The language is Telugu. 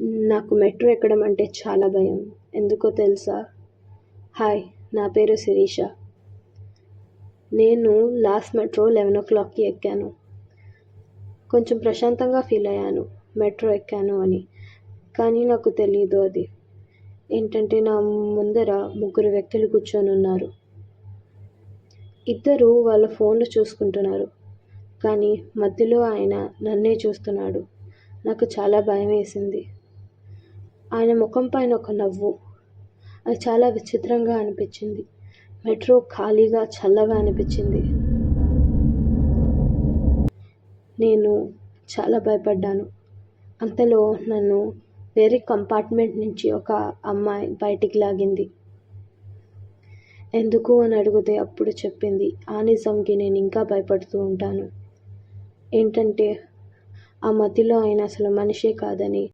నాకు మెట్రో ఎక్కడం అంటే చాలా భయం. ఎందుకో తెలుసా? హాయ్ నా పేరు శిరీష. నేను లాస్ట్ మెట్రో లెవెన్ ఓ క్లాక్కి ఎక్కాను. కొంచెం ప్రశాంతంగా ఫీల్ అయ్యాను. మెట్రో ఎక్కాను అని. కానీ నాకు తెలియదు అది. ఏంటంటే నా ముందర ముగ్గురు వ్యక్తులు కూర్చొని ఉన్నారు. ఇద్దరు వాళ్ళ ఫోన్లు చూసుకుంటున్నారు. కానీ మధ్యలో ఆయన నన్నే చూస్తున్నాడు. నాకు చాలా భయం వేసింది. ఆయన ముఖం పైన ఒక నవ్వు. అది చాలా విచిత్రంగా అనిపించింది. మెట్రో ఖాళీగా చల్లగా అనిపించింది. నేను చాలా భయపడ్డాను. అంతలో నన్ను వేరే కంపార్ట్మెంట్ నుంచి ఒక అమ్మాయి బయటికి లాగింది. ఎందుకు అని అడిగితే అప్పుడు చెప్పింది. ఆ నిజంకి నేను ఇంకా భయపడుతూ ఉంటాను. ఏంటంటే ఆ మతిలో ఆయన అసలు మనిషే కాదని